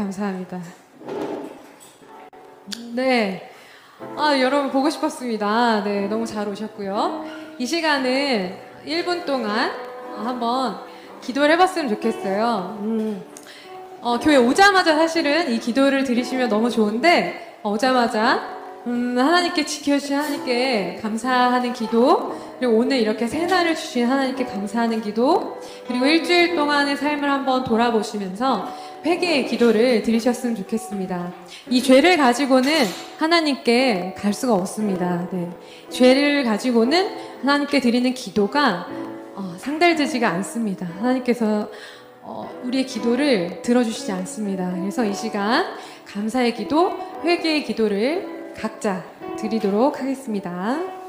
감사합니다. 네. 아, 여러분 보고 싶었습니다. 네, 너무 잘 오셨고요. 이 시간은 1분 동안 한번 기도를 해봤으면 좋겠어요. 음, 어, 교회 오자마자 사실은 이 기도를 드리시면 너무 좋은데, 어, 오자마자, 음, 하나님께 지켜주신 하나님께 감사하는 기도, 그리고 오늘 이렇게 새날을 주신 하나님께 감사하는 기도, 그리고 일주일 동안의 삶을 한번 돌아보시면서 회개의 기도를 드리셨으면 좋겠습니다. 이 죄를 가지고는 하나님께 갈 수가 없습니다. 네. 죄를 가지고는 하나님께 드리는 기도가 어, 상달되지가 않습니다. 하나님께서 어, 우리의 기도를 들어주시지 않습니다. 그래서 이 시간 감사의 기도, 회개의 기도를 각자 드리도록 하겠습니다.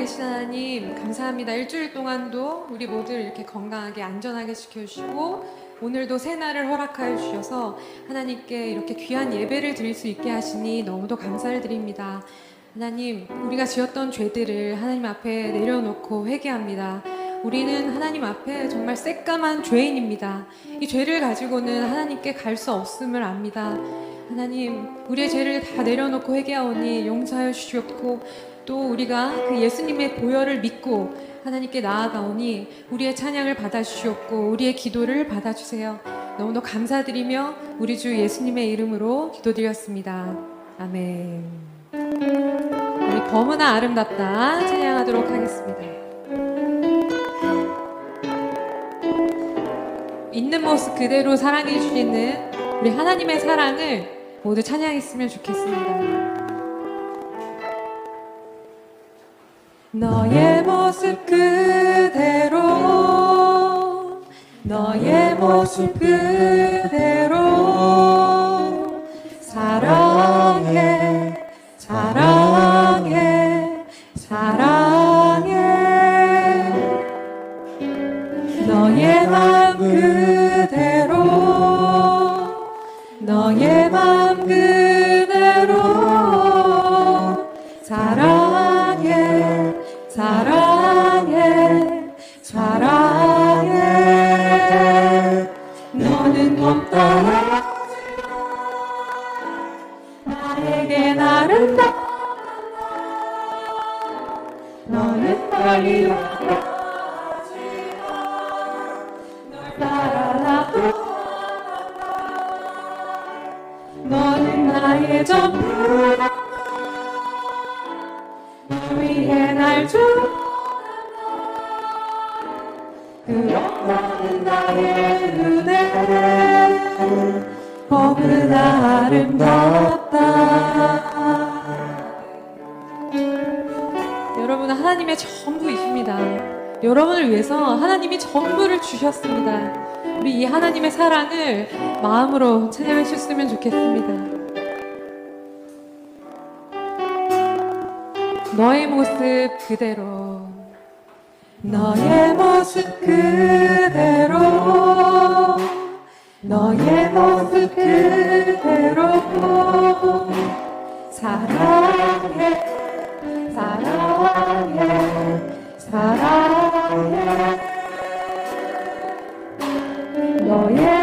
계신 하나님 감사합니다. 일주일 동안도 우리 모두 이렇게 건강하게 안전하게 지켜주시고 오늘도 새날을 허락하여 주셔서 하나님께 이렇게 귀한 예배를 드릴 수 있게 하시니 너무도 감사를 드립니다. 하나님 우리가 지었던 죄들을 하나님 앞에 내려놓고 회개합니다. 우리는 하나님 앞에 정말 새까만 죄인입니다. 이 죄를 가지고는 하나님께 갈 수 없음을 압니다. 하나님, 우리의 죄를 다 내려놓고 회개하오니 용서하여 주시옵고 또 우리가 그 예수님의 보혈을 믿고 하나님께 나아가오니 우리의 찬양을 받아주시옵고 우리의 기도를 받아주세요. 너무도 감사드리며 우리 주 예수님의 이름으로 기도드렸습니다. 아멘. 우리 범은아 아름답다 찬양하도록 하겠습니다. 있는 모습 그대로 사랑해 주시는 우리 하나님의 사랑을 모두 찬양했으면 좋겠습니다. 너의 모습 그대로 너의 모습 그대로 나는 나의 눈에 너무나 아름답다. 여러분은 하나님의 전부이십니다. 여러분을 위해서 하나님이 전부를 주셨습니다. 우리 이 하나님의 사랑을 마음으로 찬양하셨으면 좋겠습니다. 너의 모습 그대로 너의 모습 그대로 너의 모습 그대로. 사랑해 사랑해 사랑해. 너의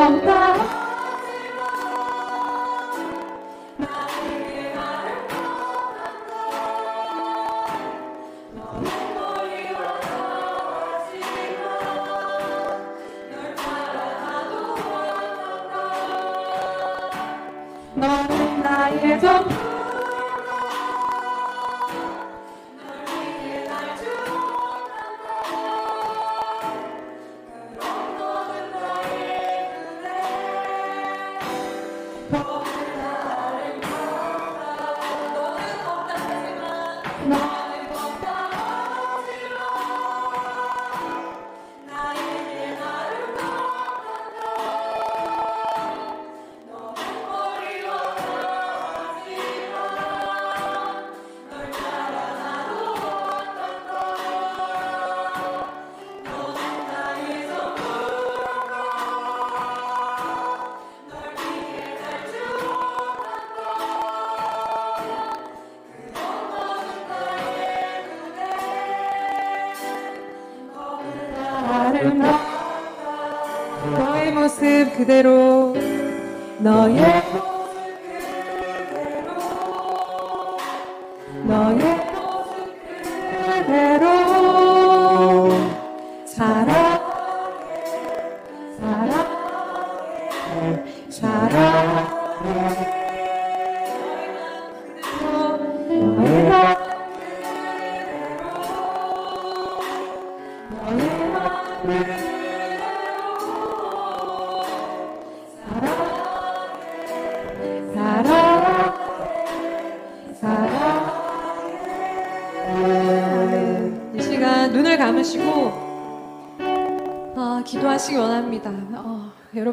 너는 그대로 너의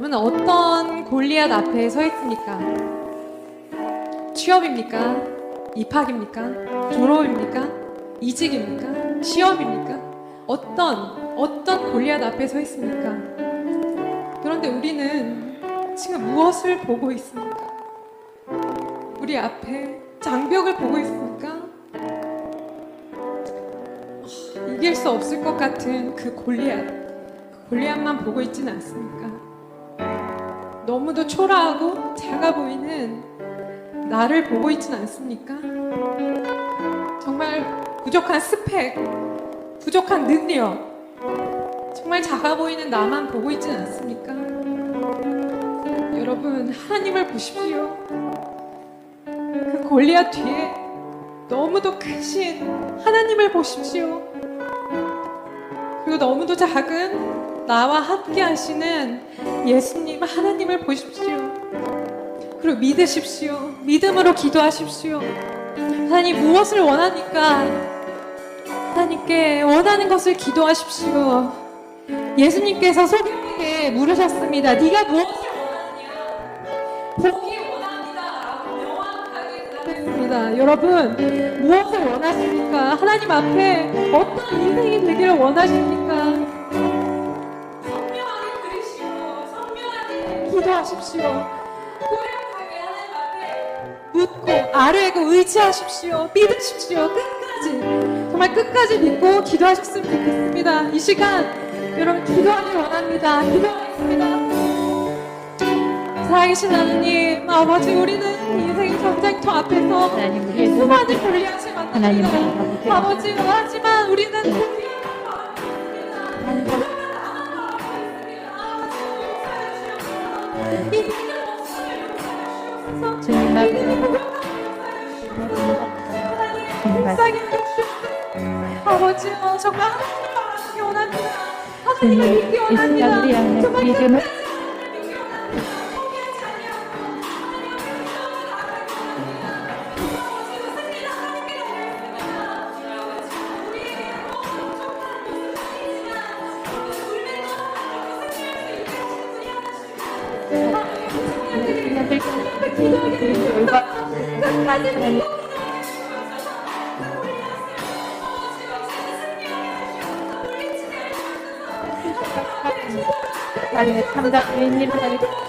여러분 어떤 골리앗 앞에 서 있습니까? 취업입니까? 입학입니까? 졸업입니까? 이직입니까? 시험입니까? 어떤 어떤 골리앗 앞에 서 있습니까? 그런데 우리는 지금 무엇을 보고 있습니까? 우리 앞에 장벽을 보고 있습니까? 어, 이길 수 없을 것 같은 그 골리앗, 그 골리앗만 보고 있지는 않습니까? 너무도 초라하고 작아 보이는 나를 보고 있지는 않습니까? 정말 부족한 스펙, 부족한 능력, 정말 작아 보이는 나만 보고 있지는 않습니까? 여러분, 하나님을 보십시오. 그 골리앗 뒤에 너무도 크신 하나님을 보십시오. 그리고 너무도 작은 나와 함께 하시는 예수님 하나님을 보십시오. 그리고 믿으십시오. 믿음으로 기도하십시오. 하나님 무엇을 원하니까 하나님께 원하는 것을 기도하십시오. 예수님께서 소경에게 물으셨습니다. 네가 무엇을 원하냐? 복이 원합니다. 명확하게 대답했습니다. 여러분 무엇을 원하십니까? 하나님 앞에 어떤 인생이 되기를 원하십니까? 기도하십시오. 고백하게 하나님 앞에 묻고 아뢰고 의지하십시오. 믿으십시오. 끝까지 정말 끝까지 믿고 기도하셨으면 좋겠습니다. 이 시간 여러분 기도하길 원합니다. 기도하겠습니다. 살아계신 하나님, 아버지 우리는 인생의 전쟁터 앞에서 수많은 골리앗을 만납니다. 아버지 하지만 우리는 아버지요 정말 하나님을 바라기 원합니다. 하나님을 믿기 시간 원합니다. 정말 믿음을 하나님의 참다 주인님 하나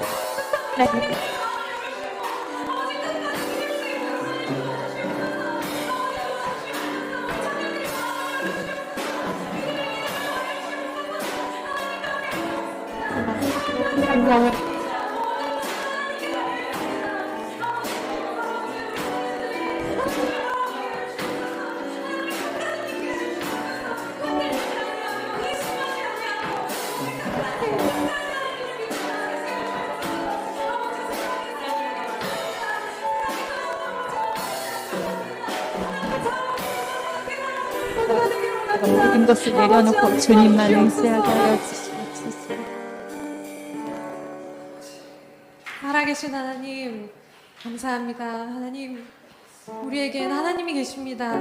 것을 내려놓고 주님만 의지하게 하여 주시옵소서. 살아계신 하나님, 감사합니다. 하나님, 우리에겐 하나님이 계십니다.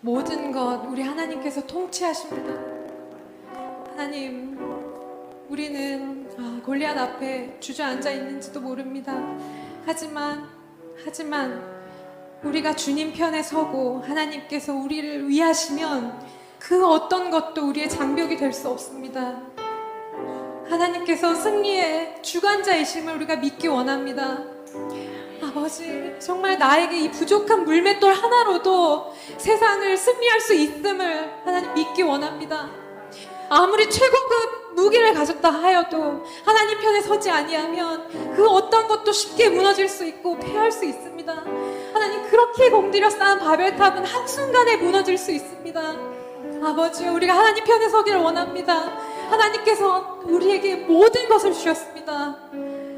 모든 것 우리 하나님께서 통치하십니다. 하나님, 우리는 아, 골리앗 앞에 주저앉아 있는지도 모릅니다. 하지만, 하지만 우리가 주님 편에 서고 하나님께서 우리를 위하시면 그 어떤 것도 우리의 장벽이 될 수 없습니다. 하나님께서 승리의 주관자이심을 우리가 믿기 원합니다. 아버지, 정말 나에게 이 부족한 물맷돌 하나로도 세상을 승리할 수 있음을 하나님 믿기 원합니다. 아무리 최고급 무기를 가졌다 하여도 하나님 편에 서지 아니하면 그 어떤 것도 쉽게 무너질 수 있고 패할 수 있습니다. 하나님 그렇게 공들여 쌓은 바벨탑은 한순간에 무너질 수 있습니다. 아버지, 우리가 하나님 편에 서기를 원합니다. 하나님께서 우리에게 모든 것을 주셨습니다.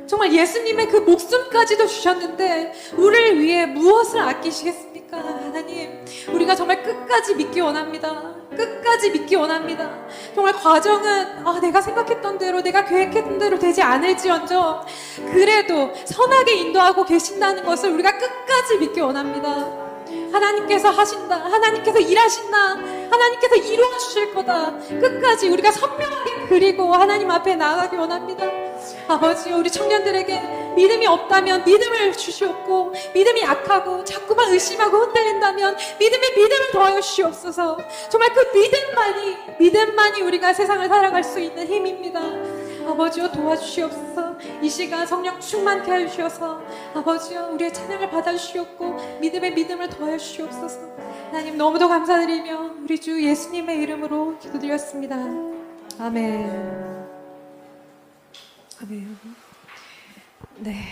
정말 예수님의 그 목숨까지도 주셨는데 우리를 위해 무엇을 아끼시겠습니까? 하나님, 우리가 정말 끝까지 믿기 원합니다. 끝까지 믿기 원합니다. 정말 과정은 아, 내가 생각했던 대로, 내가 계획했던 대로 되지 않을지언정 그래도 선하게 인도하고 계신다는 것을 우리가 끝까지 믿기 원합니다. 하나님께서 하신다. 하나님께서 일하신다. 하나님께서 이루어 주실 거다. 끝까지 우리가 선명하게 그리고 하나님 앞에 나아가기 원합니다. 아버지, 우리 청년들에게 믿음이 없다면 믿음을 주시옵고, 믿음이 약하고, 자꾸만 의심하고 흔들린다면 믿음의 믿음을 더하여 주시옵소서. 정말 그 믿음만이, 믿음만이 우리가 세상을 살아갈 수 있는 힘입니다. 아버지여 도와주시옵소서 이 시간 성령 충만케 주셔서. 아버지여 우리의 찬양을 받아주시옵고 믿음의 믿음을 더하여 주시옵소서. 하나님 너무도 감사드리며 우리 주 예수님의 이름으로 기도드렸습니다. 아멘. 아멘. 네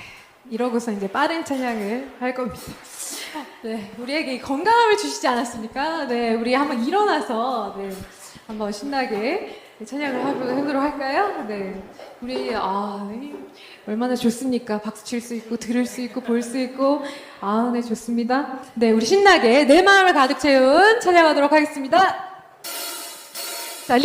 이러고서 이제 빠른 찬양을 할 겁니다. 네 우리에게 이 건강함을 주시지 않았습니까? 네 우리 한번 일어나서 네 한번 신나게 찬양을 하도록 하도록 할까요? 네. 우리, 아, 네. 얼마나 좋습니까? 박수 칠 수 있고, 들을 수 있고, 볼 수 있고. 아, 네, 좋습니다. 네, 우리 신나게 내 마음을 가득 채운 찬양하도록 하겠습니다. 자, 리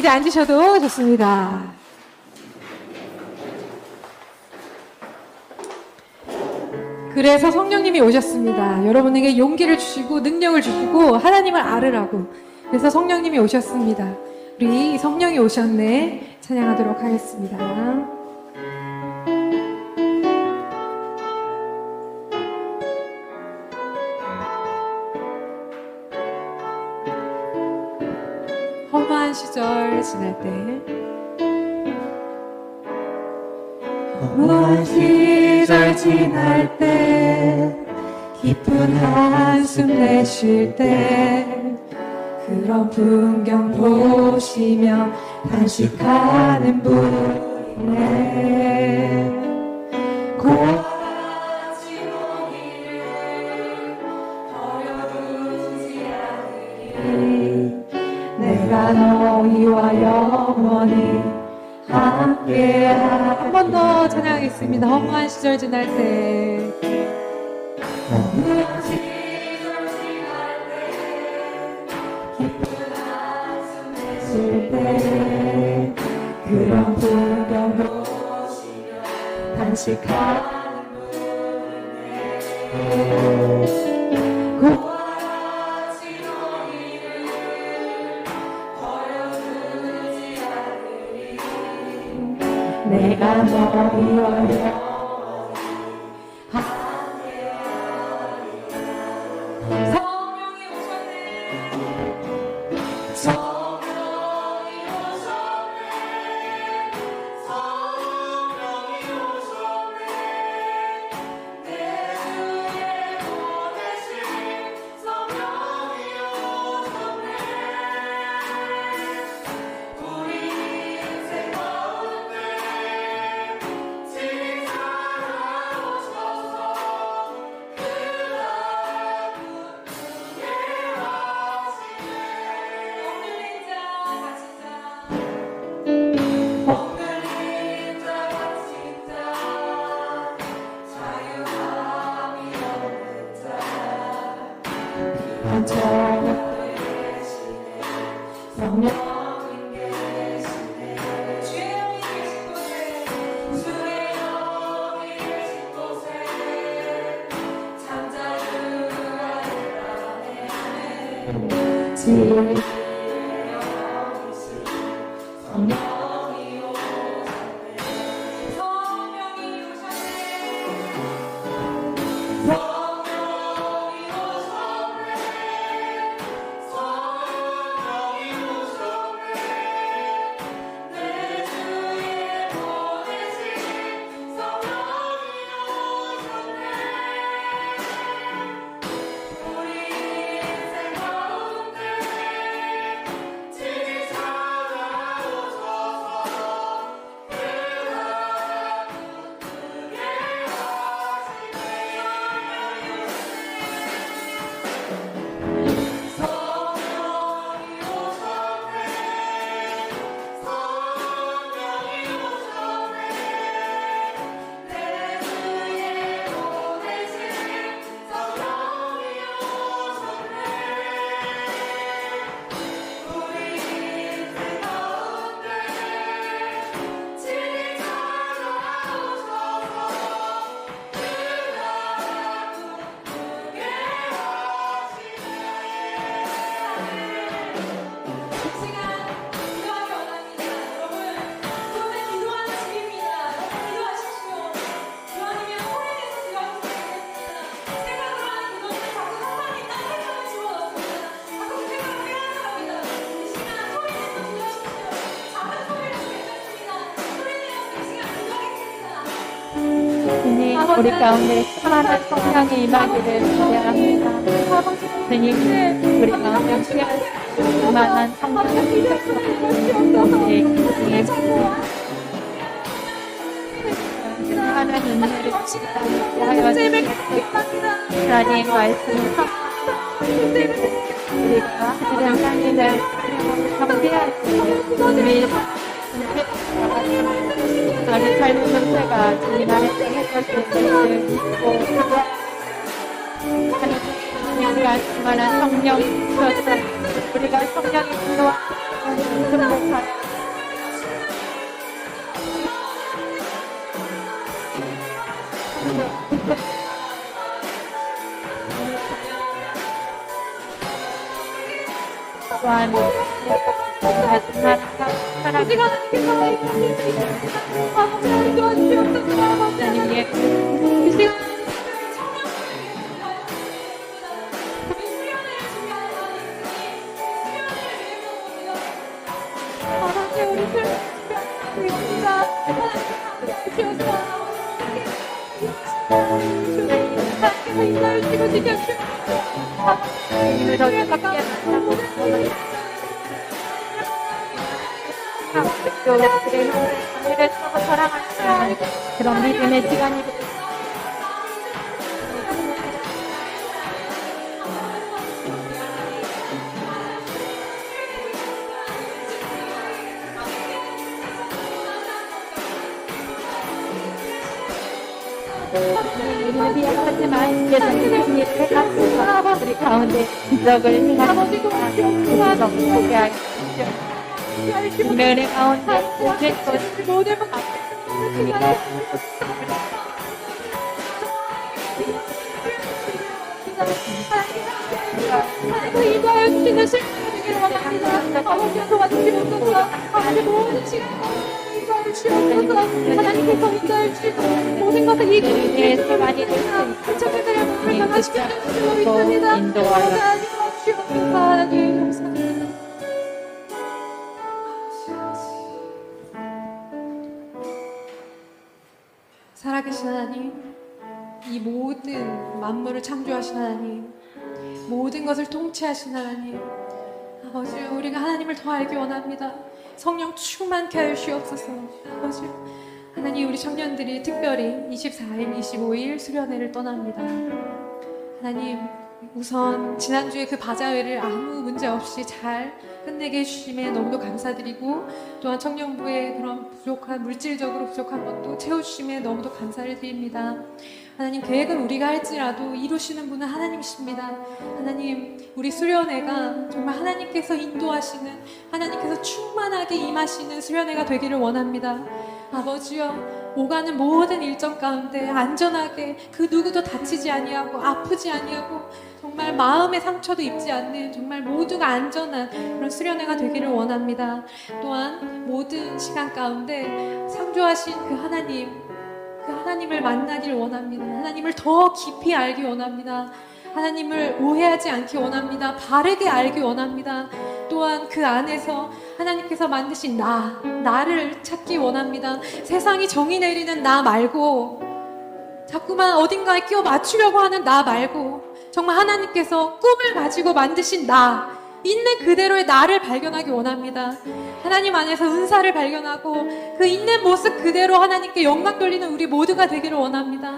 이제 앉으셔도 좋습니다. 그래서 성령님이 오셨습니다. 여러분에게 용기를 주시고 능력을 주시고 하나님을 알으라고. 그래서 성령님이 오셨습니다. 우리 성령이 오셨네. 찬양하도록 하겠습니다. 지날 때 험한 시절 지날 때 깊은 한숨 내쉴 때 그런 풍경 보시며 단식하는 분이네 함께 한번 더 찬양하겠습니다. 허무한 시절 지날 때 그런 풍경 보시며 단식하 내가 너희와 성령 우리 가운데 충만한 성령의 임하기를 기대합니다. 주님 우리 가운데 충만한 성령의 임하기를 기대합니다. 하나님 은혜를 주시옵소서. 하나님 말씀 우리가 하나님을 경계할 때 우리 삶은 형태가 주님 안에서 해결될 것을 믿고 하나님과 충만한 성령 주셔서 우리가 성령의 분노와 승복하여 또한 사랑이 하나님의 그런 믿음의 시간이 가운데 모든 주시는 실패를 원합니다. 아버지 모든 시간 인도하여 주시옵소서. 하나님께서 인도하여 주시고 모든 것을 이기는 몸을 변화시켜 주시고 있습니다. 인도하여 주시옵소서. 하나님. 살아계신 하나님, 이 모든 만물을 창조하신 하나님, 모든 것을 통치하신 하나님, 아버지, 우리가 하나님을 더 알기 원합니다. 성령 충만케 하여 주옵소서. 아버지, 하나님, 우리 청년들이 특별히 24일, 25일 수련회를 떠납니다. 하나님, 우선 지난주에 그 바자회를 아무 문제 없이 잘 끝내게 해주심에 너무도 감사드리고 또한 청년부의 그런 부족한 물질적으로 부족한 것도 채워주심에 너무도 감사를 드립니다. 하나님 계획은 우리가 할지라도 이루시는 분은 하나님이십니다. 하나님 우리 수련회가 정말 하나님께서 인도하시는 하나님께서 충만하게 임하시는 수련회가 되기를 원합니다. 아버지여 오가는 모든 일정 가운데 안전하게 그 누구도 다치지 아니하고 아프지 아니하고 정말 마음의 상처도 입지 않는 정말 모두가 안전한 그런 수련회가 되기를 원합니다. 또한 모든 시간 가운데 상조하신 그 하나님 그 하나님을 만나길 원합니다. 하나님을 더 깊이 알기 원합니다. 하나님을 오해하지 않기 원합니다. 바르게 알기 원합니다. 또한 그 안에서 하나님께서 만드신 나, 나를 찾기 원합니다. 세상이 정의 내리는 나 말고 자꾸만 어딘가에 끼워 맞추려고 하는 나 말고 정말 하나님께서 꿈을 가지고 만드신 나, 있는 그대로의 나를 발견하기 원합니다. 하나님 안에서 은사를 발견하고 그 있는 모습 그대로 하나님께 영광 돌리는 우리 모두가 되기를 원합니다.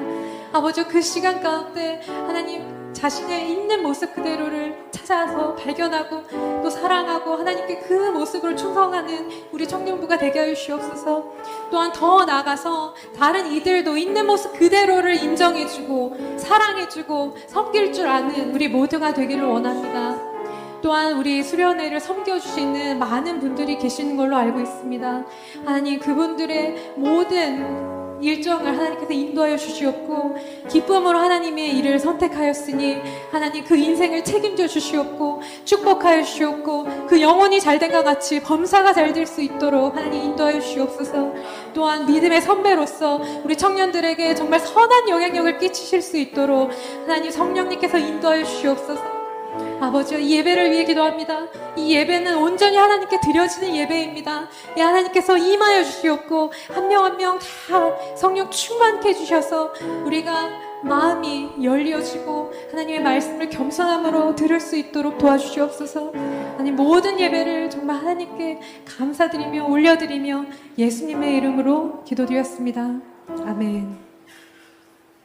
아버지 그 시간 가운데 하나님 자신의 있는 모습 그대로를 찾아서 발견하고 또 사랑하고 하나님께 그 모습으로 충성하는 우리 청년부가 되게 하여 주시옵소서. 또한 더 나아가서 다른 이들도 있는 모습 그대로를 인정해주고 사랑해주고 섬길 줄 아는 우리 모두가 되기를 원합니다. 또한 우리 수련회를 섬겨주시는 많은 분들이 계시는 걸로 알고 있습니다. 하나님 그분들의 모든 일정을 하나님께서 인도하여 주시옵고 기쁨으로 하나님의 일을 선택하였으니 하나님 그 인생을 책임져 주시옵고 축복하여 주시옵고 그 영혼이 잘 된 것 같이 범사가 잘 될 수 있도록 하나님 인도하여 주시옵소서. 또한 믿음의 선배로서 우리 청년들에게 정말 선한 영향력을 끼치실 수 있도록 하나님 성령님께서 인도하여 주시옵소서 아버지여 이 예배를 위해 기도합니다. 이 예배는 온전히 하나님께 드려지는 예배입니다. 이 하나님께서 임하여 주시옵고 한 명 한 명 다 성령 충만케 해주셔서 우리가 마음이 열려지고 하나님의 말씀을 겸손함으로 들을 수 있도록 도와주시옵소서. 하나님 모든 예배를 정말 하나님께 감사드리며 올려드리며 예수님의 이름으로 기도드렸습니다. 아멘.